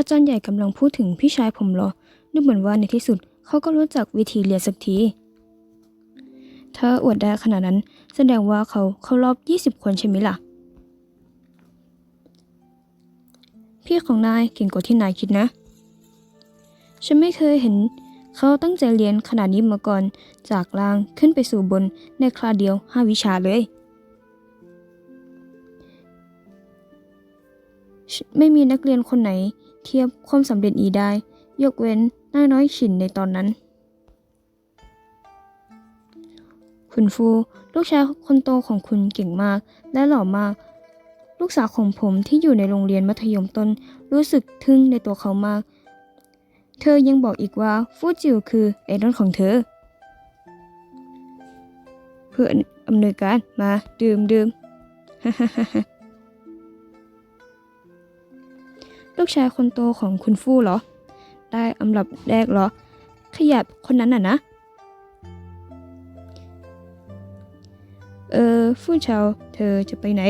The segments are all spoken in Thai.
อาจารย์ใหญ่กำลังพูดถึงพี่ชายผมเหรอ ดูเหมือนว่าในที่สุดเขาก็รู้จักวิธีเรียนสักที ถ้าอวดได้ขนาดนั้น แสดงว่าเขาเข้ารอบ 20 คนใช่ไหมล่ะ พี่ของนายเก่งกว่าที่นายคิดนะ ฉันไม่เคยเห็นเขาตั้งใจเรียนขนาดนี้มาก่อน จากล่างขึ้นไปสู่บนในคราเดียว 5 วิชาเลยไม่มีนักเรียนคนไหน เทียบความสำเร็จอีได้ ยกเว้นนายน้อยฉินในตอนนั้น คุณฟูลูกชายคนโตของคุณเก่งมาก และหล่อมาก ลูกสาวของผมที่อยู่ในโรงเรียนมัธยมต้นรู้สึกทึ่งในตัวเขามาก เธอยังบอกอีกว่าฟูจิวคือไอดอลของเธอ เพื่ออำนวยการมาดื่มดื่ม ลูกชายคนโตของคุณฟู่เหรอ ได้อันดับแรกเหรอ ขยับคนนั้นน่ะนะ เออฟู่เชาเธอจะไปไหน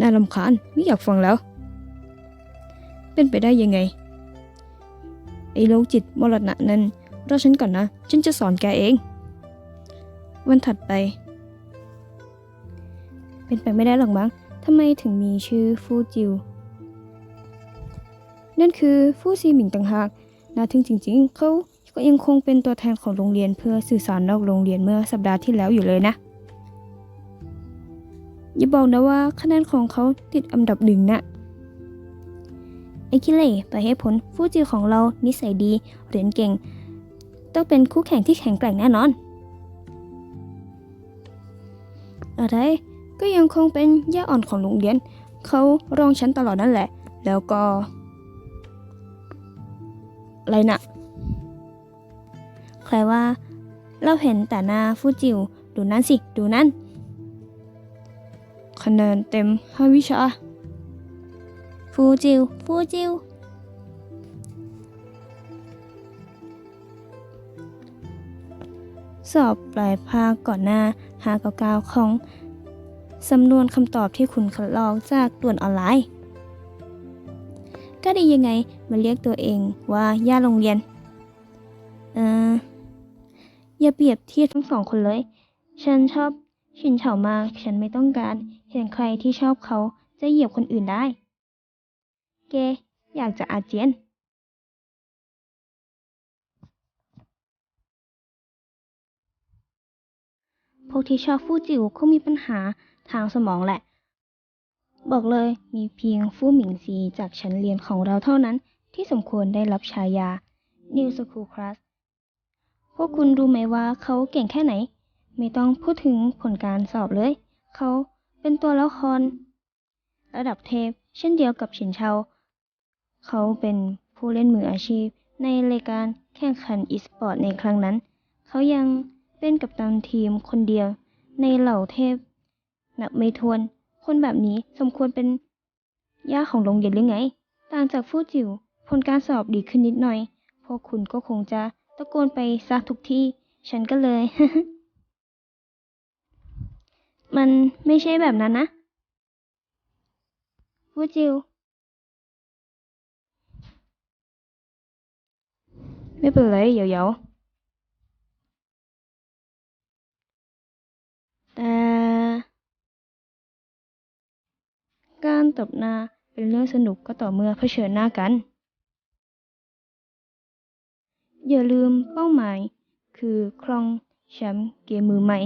น่ารำคาญไม่อยากฟังแล้ว เป็นไปได้ยังไง ไอ้โรคจิตมรณะนั้นรอฉันก่อนนะ ฉันจะสอนแกเอง วันถัดไป เป็นไปไม่ได้หรอกมั้งทำไมถึงมีชื่อฟูจิว นั่นคือฟูซีหมิงต่างหากน่าทึ่งจริง ๆ เขาก็ยังคงเป็นตัวแทนของโรงเรียนเพื่อสื่อสารนอกโรงเรียนเมื่อสัปดาห์ที่แล้วอยู่เลยนะ อย่าบอกนะว่าคะแนนของเขาติดอันดับหนึ่งนะไอ้คิเล่ไปให้ผลฟูจิวของเรานิสัยดีเรียนเก่ง ต้องเป็นคู่แข่งที่แข็งแกร่งแน่นอน อะไร ก็ยังคงเป็นย่าอ่อนของโรงเรียน เขารองฉันตลอดนั่นแหละ แล้วก็ อะไรนะใครว่า เราเห็นแต่หน้าฟูจิว ดูนั่นสิ ดูนั่น คะแนนเต็มห้าวิชา ฟูจิว ฟูจิว สอบปลายภาคก่อนหน้าหาเก้าของ สำนวนคำตอบที่คุณคัดลอกจากด่วนออนไลน์ ก็ดียังไงมาเรียกตัวเองว่าย่าโรงเรียน เอออย่าเปรียบเทียบทั้งสองคนเลย ฉันชอบชินเฉามาก ฉันไม่ต้องการเห็นใครที่ชอบเขาจะเหยียบคนอื่นได้ เก อยากจะอาเจียนพวกที่ชอบฟู่จิ๋วคงมีปัญหา ทางสมองแหละ บอกเลยมีเพียงฟู่หมิงซีจากชั้นเรียนของเราเท่านั้นที่สมควรได้รับฉายา New School Class พวกคุณรู้ไหมว่าเขาเก่งแค่ไหน ไม่ต้องพูดถึงผลการสอบเลย เขาเป็นตัวละคร ระดับเทพ เช่นเดียวกับฉินเชาเขาเป็นผู้เล่นมืออาชีพในรายการแข่งขันอีสปอร์ตในครั้งนั้น เขายังเป็นกัปตันทีมคนเดียวในเหล่าเทพ นับไม่ถ้วน คนแบบนี้สมควรเป็นย่าของโรงเรียนหรือไง ต่างจากฟู่จิ๋วผลการสอบดีขึ้นนิดหน่อย พวกคุณก็คงจะตะโกนไปซะทุกที่ ฉันก็เลย มันไม่ใช่แบบนั้นนะฟู่จิ๋วไม่เป็นไรเดี๋ยวๆ แต่การ ตบหน้าเป็นเรื่องสนุกก็ต่อเมื่อเผชิญหน้ากัน อย่าลืมเป้าหมาย คือครองแชมป์เกมมือใหม่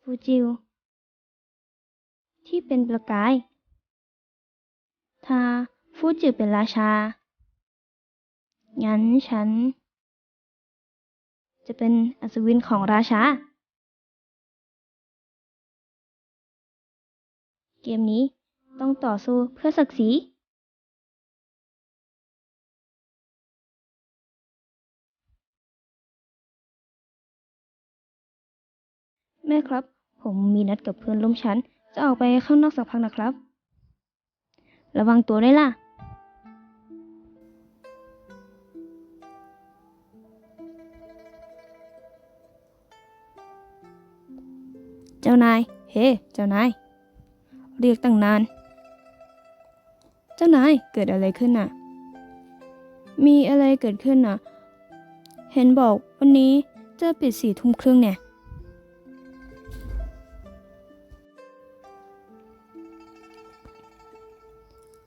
ฟูจิว ที่เป็นประกายถ้าฟูจิวเป็นราชา งั้นฉัน จะเป็นอัศวินของราชา เกมนี้ต้องต่อสู้เพื่อศักดิ์ศรีแม่ครับ ผมมีนัดกับเพื่อนร่วมชั้น จะออกไปข้างนอกสักพักนะครับ ระวังตัวด้วยล่ะ เจ้านาย เฮ้ เจ้านาย เรียกตั้งนาน เจ้านายเกิดอะไรขึ้นน่ะ มีอะไรเกิดขึ้นน่ะ เห็นบอกวันนี้จะปิดสี่ทุ่มครึ่งเนี่ย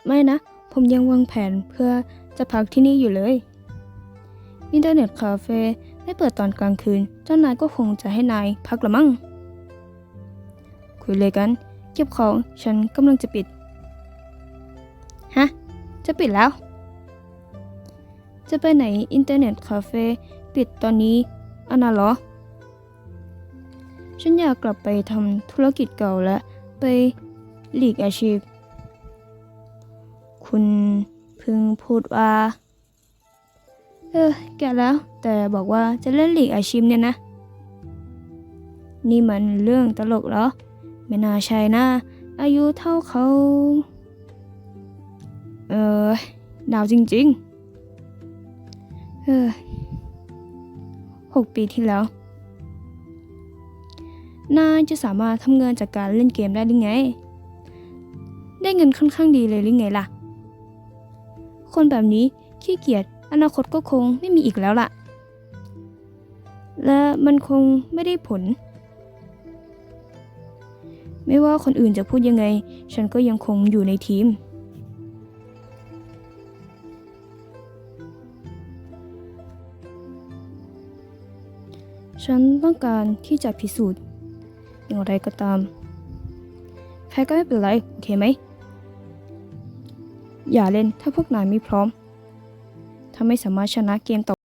ไม่นะ ผมยังวางแผนเพื่อจะพักที่นี่อยู่เลย อินเทอร์เน็ตคาเฟ่ได้เปิดตอนกลางคืน เจ้านายก็คงจะให้นายพักละมั้งคุยเลยกัน เก็บของ ฉันกำลังจะปิด ฮะ จะปิดแล้ว จะไปไหนอินเทอร์เน็ตคาเฟ่ปิดตอนนี้อันน่ะเหรอ ฉันอยากกลับไปทำธุรกิจเก่าและไปหลีกอาชีพ คุณพึงพูดว่า เออ แกแล้ว แต่บอกว่าจะเล่นหลีกอาชีพเนี่ยนะ นี่มันเรื่องตลกเหรอ ไม่น่าใช่นะ อายุเท่าเขา เออหนาวจริง ๆ เออหกปีที่แล้ว นายจะสามารถทำเงินจากการเล่นเกมได้หรือไง ได้เงินค่อนข้างดีเลยหรือไงล่ะ คนแบบนี้ขี้เกียจอนาคตก็คงไม่มีอีกแล้วล่ะ และมันคงไม่ได้ผล ไม่ว่าคนอื่นจะพูดยังไง ฉันก็ยังคงอยู่ในทีม ฉันต้องการที่จะพิสูจน์ อย่างไรก็ตามใครก็ไม่เป็นไร โอเคไหม อย่าเล่นถ้าพวกนายไม่พร้อม ถ้าไม่สามารถชนะเกมต่อ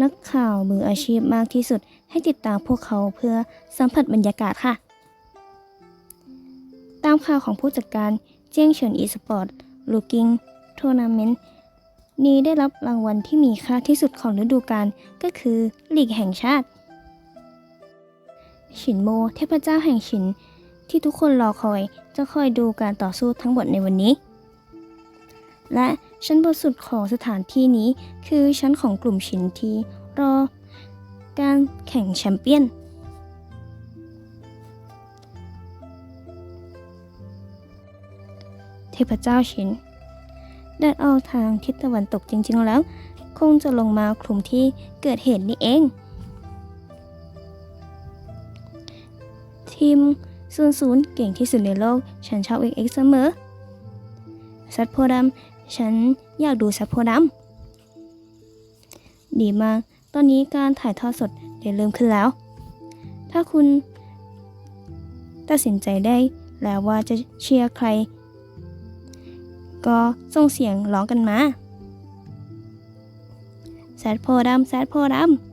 นักข่าวมืออาชีพมากที่สุด ให้ติดตามพวกเขาเพื่อสัมผัสบรรยากาศค่ะ ตามข่าวของผู้จัดการเจียงเฉินอีสปอร์ตลูกิงทัวร์นาเมนต์นี้ได้รับรางวัลที่มีค่าที่สุดของฤดูกาลก็คือลีกแห่งชาติ ฉินโม เทพเจ้าแห่งฉิน ที่ทุกคนรอคอยจะคอยดูการต่อสู้ทั้งหมดในวันนี้ และ ชั้นบนสุดของสถานที่นี้คือชั้นของกลุ่มฉินที่รอการแข่งแชมเปี้ยน เทพเจ้าฉินแดดออกทางทิศตะวันตกจริง ๆ แล้ว คงจะลงมาคลุมที่เกิดเหตุนี่เอง ทีมศูนย์ศูนย์เก่งที่สุดในโลก ฉันชอบเอกเอกเสมอ สัตว์โพดำ ฉันอยากดูแซดโพดัมดำดีมาก ตอนนี้การถ่ายทอดสดได้เริ่มขึ้นแล้ว ถ้าคุณตัดสินใจได้แล้วว่าจะเชียร์ใคร ก็ส่งเสียงร้องกันมาแซดโพธิ์ดำแซดโพธิ์ดำ